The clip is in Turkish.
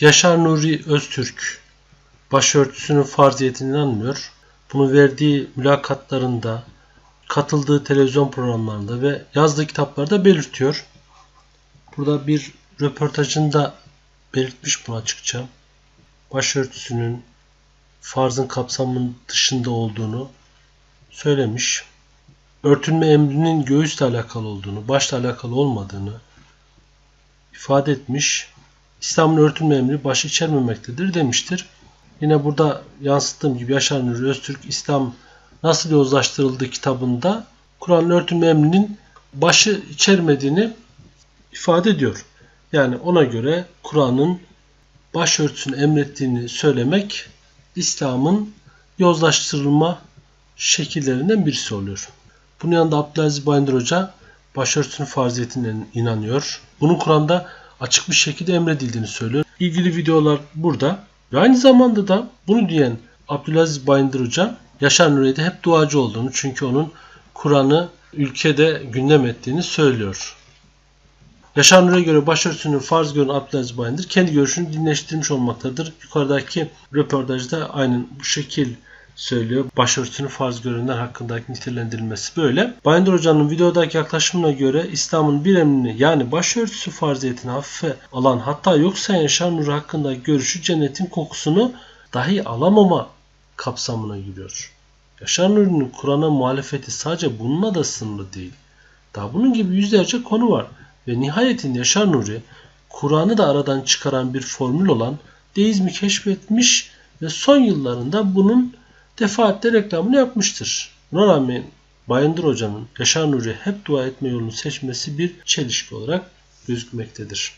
Yaşar Nuri Öztürk başörtüsünün farziyetine inanmıyor. Bunu verdiği mülakatlarında, katıldığı televizyon programlarında ve yazdığı kitaplarda belirtiyor. Burada bir röportajında belirtmiş bunu açıkça. Başörtüsünün farzın kapsamının dışında olduğunu söylemiş. Örtünme emrinin göğüsle alakalı olduğunu, başla alakalı olmadığını ifade etmiş. İslam'ın örtünme emri başı içermemektedir demiştir. Yine burada yansıttığım gibi Yaşar Nuri Öztürk İslam Nasıl Yozlaştırıldı kitabında Kur'an'ın örtünme emrinin başı içermediğini ifade ediyor. Yani ona göre Kur'an'ın başörtüsünü emrettiğini söylemek İslam'ın yozlaştırılma şekillerinden birisi oluyor. Bunun yanında Abdülaziz Bayındır Hoca başörtüsünün farziyetine inanıyor. Bunun Kur'an'da açık bir şekilde emredildiğini söylüyor. İlgili videolar burada. Ve aynı zamanda da bunu diyen Abdülaziz Bayındır Hoca Yaşar Nuri'de hep duacı olduğunu çünkü onun Kur'an'ı ülkede gündem ettiğini söylüyor. Yaşar Nuri'ye göre başörtüsünün farz gören Abdülaziz Bayındır kendi görüşünü dinleştirmiş olmaktadır. Yukarıdaki röportajda aynen bu şekil söylüyor. Başörtüsünü farz görenler hakkındaki nitelendirilmesi böyle. Bayındır Hoca'nın videodaki yaklaşımına göre İslam'ın bir emrini yani başörtüsü farziyetini hafife alan hatta yok sayan Yaşar Nuri hakkındaki görüşü cennetin kokusunu dahi alamama kapsamına giriyor. Yaşar Nuri'nin Kur'an'a muhalefeti sadece bununla da sınırlı değil. Daha bunun gibi yüzlerce konu var. Ve nihayetinde Yaşar Nuri Kur'an'ı da aradan çıkaran bir formül olan deizmi keşfetmiş ve son yıllarında bunun defaatle reklamını yapmıştır. Buna rağmen Bayındır Hoca'nın Yaşar Nuri'ye hep dua etme yolunu seçmesi bir çelişki olarak gözükmektedir.